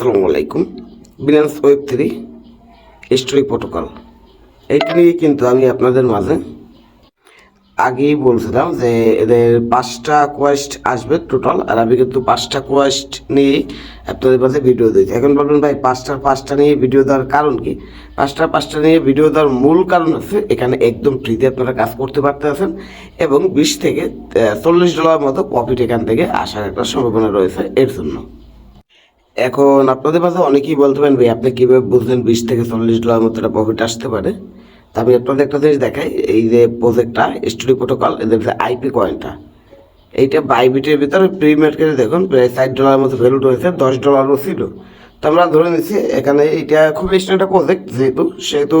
আসসালামু আলাইকুম। Binance web three story protocol এইটি নিয়ে কিন্তু আমি আপনাদের মাঝে আগেই বলছিলাম যে এদের পাঁচটা কোয়েস্ট আসবে টোটাল আর আমি কিন্তু পাঁচটা কোয়েস্ট নিয়ে আপনাদের মাঝে ভিডিও দিয়েছি। এখন বলবেন, ভাই, পাঁচটার পাঁচটা নিয়ে ভিডিও দেওয়ার কারণ কি? পাঁচটা পাঁচটা নিয়ে ভিডিও দেওয়ার মূল কারণ হচ্ছে এখানে একদম ফ্রিতে আপনারা কাজ করতে পারতেছেন এবং বিশ থেকে চল্লিশ ডলার মতো প্রফিট এখান থেকে আসার একটা সম্ভাবনা রয়েছে এর জন্য। এখন আপনাদের মাঝে অনেকেই বলতে পারেন, ভাই, আপনি কীভাবে বুঝলেন বিশ থেকে চল্লিশ ডলার মতো একটা প্রফিট আসতে পারে? তা আমি আপনাদের একটা জিনিস দেখাই, এই যে প্রজেক্টটা স্টুডিও প্রোটোকল এদের আইপি কয়েনটা এইটা বাইবিটের ভিতরে প্রি মার্কেটে দেখুন, প্রায় ষাট ডলার মতো ভ্যালু রয়েছে, দশ ডলারও ছিল। তো আমরা ধরে নিচ্ছি, এখানে এটা খুব বেশি একটা প্রজেক্ট যেহেতু, সেহেতু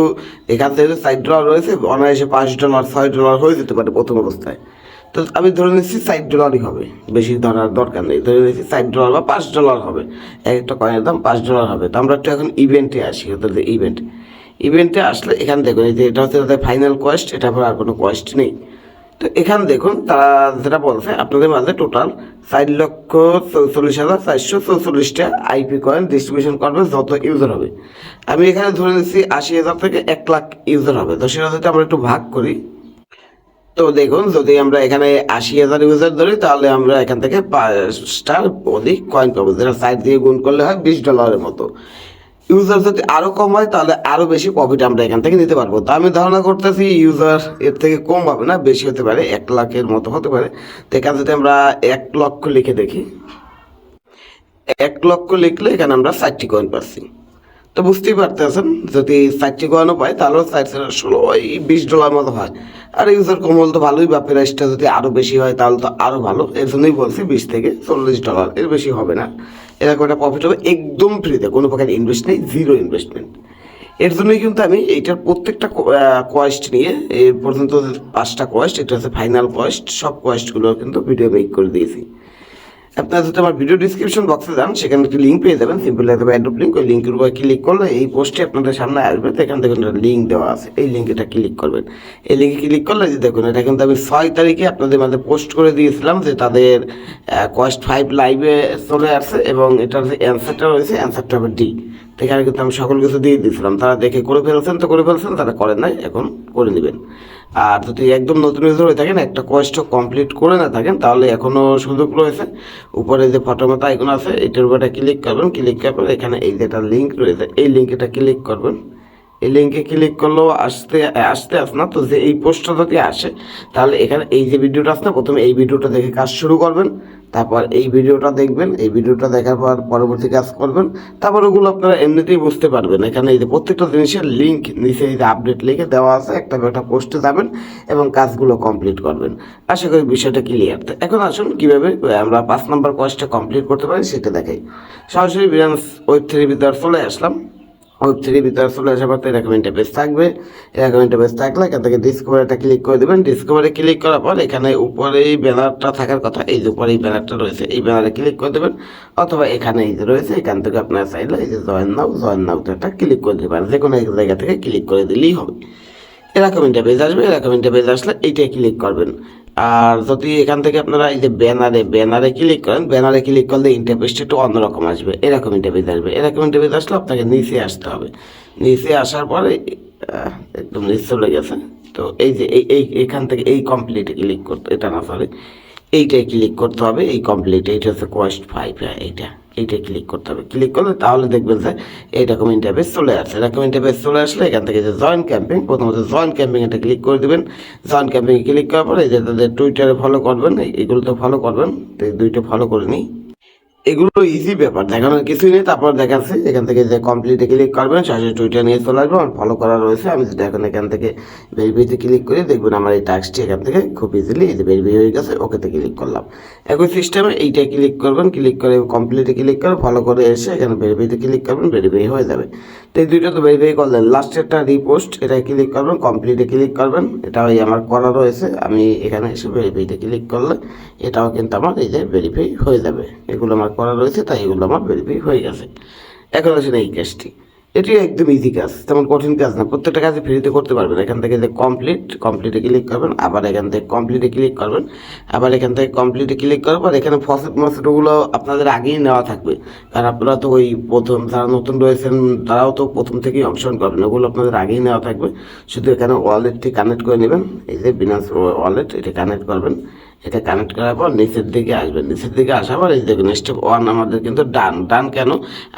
এখান থেকে ষাট ডলার রয়েছে, অনায়াসে পাঁচ ডলার ছয় ডলার হয়ে যেতে পারে প্রথম অবস্থায়। তো আমি ধরে নিচ্ছি ষাট ডলারই হবে। বেশি ধরার দরকার নেই। ধরে নিচ্ছি ষাট ডলার বা পাঁচ ডলার হবে। এক একটা কয়েনের দাম পাঁচ ডলার হবে। তো আমরা একটু এখন ইভেন্টে আসি, ওদের ইভেন্ট ইভেন্টে আসলে এখানে দেখুন, এই যে এটা হচ্ছে তাদের ফাইনাল কোয়েস্ট এটা পর আর কোনো কোয়েস্ট নেই। তো এখানে দেখুন, তারা যেটা বলছে, আপনাদের মাঝে টোটাল চার লক্ষ চৌচল্লিশ হাজার চারশো চৌচল্লিশটা আইপি কয়েন ডিস্ট্রিবিউশন করবে যত ইউজার হবে। আমি এখানে ধরে নিচ্ছি আশি হাজার থেকে এক লাখ ইউজার হবে। তো সেটা যদি আমরা একটু ভাগ করি তো দেখুন, যদি আমরা এখানে আশি হাজার ইউজার ধরি, তাহলে আমরা এখান থেকে পাঁচটার অধিক কয়েন পাবো, যেটা সাইড দিয়ে গুণ করলে হয় বিশ ডলারের মতো। ইউজার যদি আরও কম হয়, তাহলে আরও বেশি প্রফিট আমরা এখান থেকে নিতে পারব। তো আমি ধারণা করতেছি ইউজার এর থেকে কম হবে না, বেশি হতে পারে, এক লাখের মতো হতে পারে। তো এখানে যদি আমরা এক লক্ষ লিখে দেখি, এক লক্ষ লিখলে এখানে আমরা ষাটটি কয়েন পাচ্ছি। তো বুঝতেই পারতেছেন, যদি ষাটটি কয়েনও পাই, তাহলেও ষাট ষোলো ওই বিশ ডলার মতো হয়। আর ইউসার কোমল তো ভালোই বা প্রাইসটা যদি আরও বেশি হয়, তাহলে তো আরও ভালো। এর জন্যই বলছি বিশ থেকে চল্লিশ ডলার এর বেশি হবে না। এরকম একটা প্রফিট হবে একদম ফ্রিতে কোনো প্রকার ইনভেস্ট নেই জিরো ইনভেস্টমেন্ট এর জন্যই কিন্তু আমি এইটার প্রত্যেকটা কোয়েস্ট নিয়ে এই পর্যন্ত পাঁচটা কোয়েস্ট এটা হচ্ছে ফাইনাল কোয়েস্ট সব কোয়েস্টগুলো কিন্তু ভিডিও মেক করে দিয়েছি। আপনারা যদি আমার ভিডিও ডিসক্রিপশন বক্সে যান, সেখানে একটি লিঙ্ক পেয়ে যাবেন। সিম্পল একটা অ্যাড্রপ লিঙ্ক ওই লিঙ্কের উপর ক্লিক করলে এই পোস্টে আপনাদের সামনে আসবে। তো এখান থেকে একটা লিঙ্ক দেওয়া আছে। এই লিঙ্কে এটা ক্লিক করবেন। এই লিঙ্কে ক্লিক করলে যে দেখুন, এটা কিন্তু আমি ছয় তারিখে আপনাদের মাঝে পোস্ট করে দিয়েছিলাম যে তাদের কস্ট ফাইভ লাইভে চলে আসছে এবং এটার যে অ্যান্সারটা রয়েছে অ্যান্সারটা হবে ডি এখানে কিন্তু আমি সকল কিছু দিয়ে দিয়েছিলাম। তারা দেখে করে ফেলছেন তো করে ফেলছেন, তারা করেন নাই, এখন করে নেবেন। আর যদি একদম নতুন হয়ে থাকেন, একটা কোয়েস্ট কমপ্লিট করে না থাকেন, তাহলে এখনও সুযোগ রয়েছে। উপরে যে ফটো মতো আইকন আছে, এটার উপরে ক্লিক করবেন। ক্লিক করার পর এখানে এই যেটা লিঙ্ক রয়েছে, এই লিঙ্কটা ক্লিক করবেন। এই লিঙ্কে ক্লিক করলেও আসতে আসতে আস না। তো যে এই পোস্টটা যদি আসে, তাহলে এখানে এই যে ভিডিওটা আসে না, প্রথমে এই ভিডিওটা দেখে কাজ শুরু করবেন। তারপর এই ভিডিওটা দেখবেন, এই ভিডিওটা দেখার পর পরবর্তী কাজ করবেন। তারপর ওগুলো আপনারা এমনিতেই বুঝতে পারবেন। এখানে এই যে প্রত্যেকটা জিনিসের লিঙ্ক নিচে এই যে আপডেট লিখে দেওয়া আছে, একটা একটা পোস্টে যাবেন এবং কাজগুলো কমপ্লিট করবেন। আশা করি বিষয়টা ক্লিয়ার এখন আসুন, কীভাবে আমরা পাঁচ নম্বর কোর্সটা কমপ্লিট করতে পারি সেটা দেখাই। সরাসরি বিরান্স ওয়েব থ্রির ভিতরে চলে আসলাম। ওয়েব ভিতরে চলে আসার পর এরকম ইন্টারফেস থাকবে। এরকম ইন্টারফেস থাকলে এখান থেকে ডিসকভারিটা ক্লিক করে দেবেন। ডিসকভারি ক্লিক করার পর এখানে উপরে এই ব্যানারটা থাকার কথা, এই যে উপরে এই ব্যানারটা রয়েছে, এই ব্যানারে ক্লিক করে দেবেন। অথবা এখানে এই যে রয়েছে, এখান থেকে আপনার চাইলে এই যে জয়েন নাও জয়েন নাও একটা ক্লিক করে দিতে পারেন। যে কোনো এক জায়গা থেকে ক্লিক করে দিলেই হবে। এরকম ইন্টারফেস আসবে, এরকম ইন্টারফেস আসলে এইটাই ক্লিক করবেন। আর যদি এখান থেকে আপনারা এই যে ব্যানারে ব্যানারে ক্লিক করেন, ব্যানারে ক্লিক করলে ইন্টারফেসটা একটু অন্যরকম আসবে। এরকম ইন্টারফেস আসবে। এরকম ইন্টারফেস আসলে আপনাকে নিচে আসতে হবে। নিচে আসার পরে একদম নিচ চলে গেছে। তো এই যে এই এই, এখান থেকে এই কমপ্লিটে ক্লিক করতে, এটা না সরি এইটাই ক্লিক করতে হবে। এই কমপ্লিট এইটা হচ্ছে কোয়েস্ট ফাইভ হ্যাঁ এইটা। এইটাই ক্লিক করতে হবে। ক্লিক করলে তাহলে দেখবেন যে এইরকম ইন্টারফেস চলে আসছে। এরকম ইন্টারফেস চলে আসলে এখান থেকে যে জয়েন ক্যাম্পিং প্রথমত জয়েন ক্যাম্পিং এটা ক্লিক করে দেবেন। জয়েন ক্যাম্পিং ক্লিক করার পরে যে তাদের টুইটারে ফলো করবেন এগুলো তো ফলো করবেন দুইটা ফলো করে নিই। এগুলো ইজি ব্যাপার। দেখানোর কিছুই নেই, তারপর দেখাচ্ছে। এখান থেকে যে কমপ্লিটে ক্লিক করবেন সরাসরি টুইটার নিয়ে চলে আসবে আমার ফলো করা রয়েছে। আমি যেটা এখন এখান থেকে ভেরিফাইতে ক্লিক করি, দেখবেন আমার এই টাস্কটি এখান থেকে খুব ইজিলি এই যে ভেরিফাই হয়ে গেছে ওকেতে ক্লিক করলাম। একই সিস্টেমে এইটা ক্লিক করবেন ক্লিক করে কমপ্লিটে ক্লিক করে ফলো করে এসে এখানে ভেরিফাইতে ক্লিক করবেন ভেরিফাই হয়ে যাবে। তো এই দুইটা তো ভেরিফাই করলেন। লাস্টেরটা রিপোস্ট এটা ক্লিক করবেন কমপ্লিটে ক্লিক করবেন। এটা ওই আমার করা রয়েছে। আমি এখানে এসে ভেরিফাইতে ক্লিক করলে এটাও কিন্তু আমার এই যে ভেরিফাই হয়ে যাবে। এগুলো আমার করা রয়েছে, তাই এগুলো আমার ভেরিফাই হয়ে গেছে। এখন আসলে এই কেসটি এটি একদম ইজি কাজ, তেমন কঠিন কাজ না। প্রত্যেকটা কাজে ফ্রিতে করতে পারবেন। এখান থেকে যে কমপ্লিট কমপ্লিটে ক্লিক করবেন, আবার এখান থেকে কমপ্লিটে ক্লিক করবেন, আবার এখান থেকে কমপ্লিটে ক্লিক করার পর এখানে ফসেট মসেটগুলো আপনাদের আগেই নেওয়া থাকবে। কারণ আপনারা তো ওই প্রথম, যারা নতুন রয়েছেন, তারাও তো প্রথম থেকেই অংশগ্রহণ করবেন ওগুলো আপনাদের আগেই নেওয়া থাকবে। শুধু এখানে ওয়ালেটটি কানেক্ট করে নেবেন। এই যে বিনাস ওয়ালেট এটি কানেক্ট করবেন। এটা কানেক্ট করার পর নিচের দিকে আসবেন। নিচের দিকে আসার পর এই দেখুন স্টেপ ওয়ান আমাদের কিন্তু ডান ডান কেন?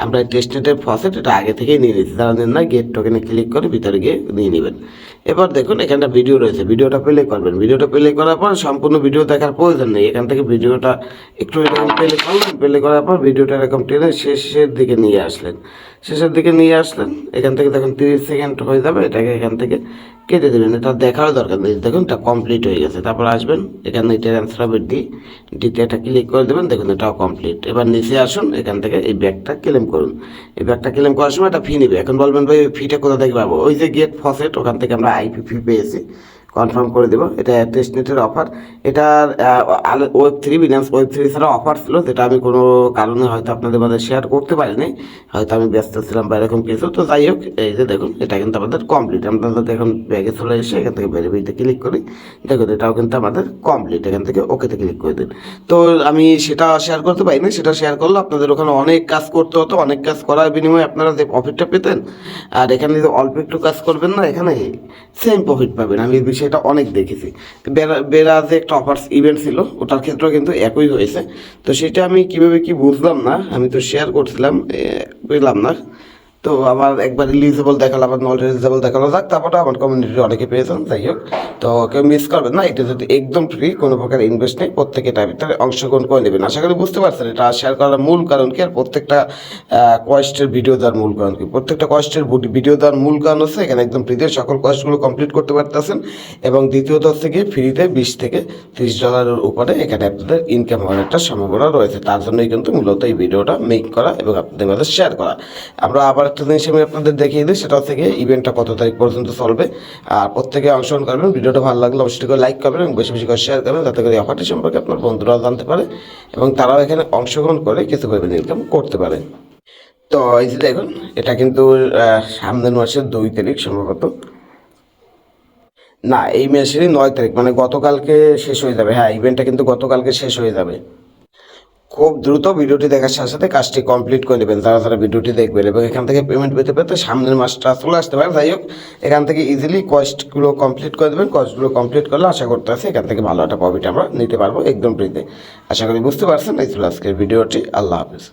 আমরা টেস্টনেটের ফসেট এটা আগে থেকেই নিয়ে নিচ্ছি যারা নেন না গেট টোকেনে ক্লিক করে ভিতরে গিয়ে নিয়ে নেবেন। এবার দেখুন এখানটা ভিডিও রয়েছে। ভিডিওটা প্লে করবেন। ভিডিওটা প্লে করার পর সম্পূর্ণ ভিডিও দেখার প্রয়োজন নেই। এখান থেকে ভিডিওটা একটু এরকম প্লে করলেন। প্লে করার পর ভিডিওটা এরকম টেনে শেষের দিকে নিয়ে আসলেন। শেষের দিকে নিয়ে আসলেন। এখান থেকে দেখুন তিরিশ সেকেন্ড হয়ে যাবে, এটাকে এখান থেকে কেটে দেবেন এটা দেখারও দরকার নেই। দেখুন, এটা কমপ্লিট হয়ে গেছে। তারপর আসবেন, এখানে এটার অ্যান্সার হবে ডি ডিতে এটা ক্লিক করে দেবেন। দেখুন, এটাও কমপ্লিট এবার নিচে আসুন, এখান থেকে এই ব্যাগটা ক্লেম করুন। এই ব্যাগটা ক্লেম করার সময় এটা ফি নেবে। এখন বলবেন, ভাই, ওই ফিটা কোথা থেকে পাবো? ওই যে গেট ফসেট ওখান থেকে আমরা আইপি ফি পেয়েছি। কনফার্ম করে দেবো। এটা টেস্টনেটের অফার এটার web three Binance web three ছাড়া অফার ছিল, যেটা আমি কোনো কারণে হয়তো আপনাদের মধ্যে শেয়ার করতে পারিনি। হয়তো আমি ব্যস্ত ছিলাম বা এরকম কিছু। তো যাই হোক, এই যে দেখুন, এটা কিন্তু আমাদের কমপ্লিট আমরা যদি এখন ব্যাগে চলে এসে এখান থেকে ভেরিফাইতে ক্লিক করি, দেখুন, এটাও কিন্তু আমাদের কমপ্লিট এখান থেকে ওকেতে ক্লিক করে দিন। তো আমি সেটা শেয়ার করতে পারিনি। সেটা শেয়ার করলে আপনাদের ওখানে অনেক কাজ করতে হতো, অনেক কাজ করার বিনিময়ে আপনারা যে প্রফিটটা পেতেন, আর এখানে অল্প একটু কাজ করবেন না, এখানে সেম প্রফিট পাবেন। আমি এই বিষয়টা অনেক দেখেছি। যে একটা অফার্স ইভেন্ট ছিল, ওটার ক্ষেত্রেও কিন্তু একই হয়েছে। তো সেটা আমি কীভাবে কি বুঝলাম না, আমি তো শেয়ার করছিলাম বুঝলাম না। তো আবার একবার ইলিজিবল দেখাল আবার নট এলিজিবল দেখাল। যাক তারপরে আমার কমিউনিটি অনেকে পেয়েছেন, যাই হোক। তো কেউ মিস করবেন না, এটা যদি একদম ফ্রি কোনো প্রকার ইনভেস্ট নেই প্রত্যেকে এটার ভিতরে অংশগ্রহণ করে নেবেন। আশা করি বুঝতে পারছেন, এটা শেয়ার করার মূল কারণ কি আর প্রত্যেকটা কয়েস্টের ভিডিও দেওয়ার মূল কারণ কি? প্রত্যেকটা কয়েস্টের ভিডিও দেওয়ার মূল কারণ হচ্ছে এখানে একদম ফ্রিতে সকল কয়েস্টগুলো কমপ্লিট করতে পারতেছেন এবং দ্বিতীয়ত হচ্ছে কি ফ্রিতে বিশ থেকে তিরিশ ডলারের উপরে এখানে আপনাদের ইনকাম হওয়ার একটা সম্ভাবনা রয়েছে। তার জন্যই কিন্তু মূলত এই ভিডিওটা মেক করা এবং আপনাদের মধ্যে শেয়ার করা। আমরা আবার জিনিস আমি আপনাদের দেখিয়ে দিই, সেটা থেকে ইভেন্টটা কত তারিখ পর্যন্ত চলবে। আর প্রত্যেকে অংশগ্রহণ করবেন, ভিডিওটা ভালো লাগলে অবশ্যই করে লাইক করবেন এবং বেশি বেশি করে শেয়ার করবেন, যাতে করে অফারটি সম্পর্কে আপনার বন্ধুরাও জানতে পারে এবং তারাও এখানে অংশগ্রহণ করে কিছু পরিমাণ ইনকাম করতে পারে। তো এই যে দেখুন, এটা কিন্তু সামনের মাসের দুই তারিখ সম্ভবত। না, এই মাসেরই নয় তারিখ মানে গতকালকে শেষ হয়ে যাবে। হ্যাঁ ইভেন্টটা কিন্তু গতকালকে শেষ হয়ে যাবে। খুব দ্রুত ভিডিওটি দেখার সাথে সাথে কাজটি কমপ্লিট করে নেবেন, তারা তারা ভিডিওটি দেখবেন এবং এখান থেকে পেমেন্ট পেতে পেতে সামনের মাসটা চলে আসতে পারে। যাই হোক, এখান থেকে ইজিলি কস্টগুলো কমপ্লিট করে দেবেন। কস্টগুলো কমপ্লিট করলে আশা করতে আছে এখান থেকে ভালো একটা প্রফিট আমরা নিতে পারব একদম ফ্রিতে আশা করি বুঝতে পারছেন, এই ছিল আজকের ভিডিওটি। আল্লাহ হাফিজ।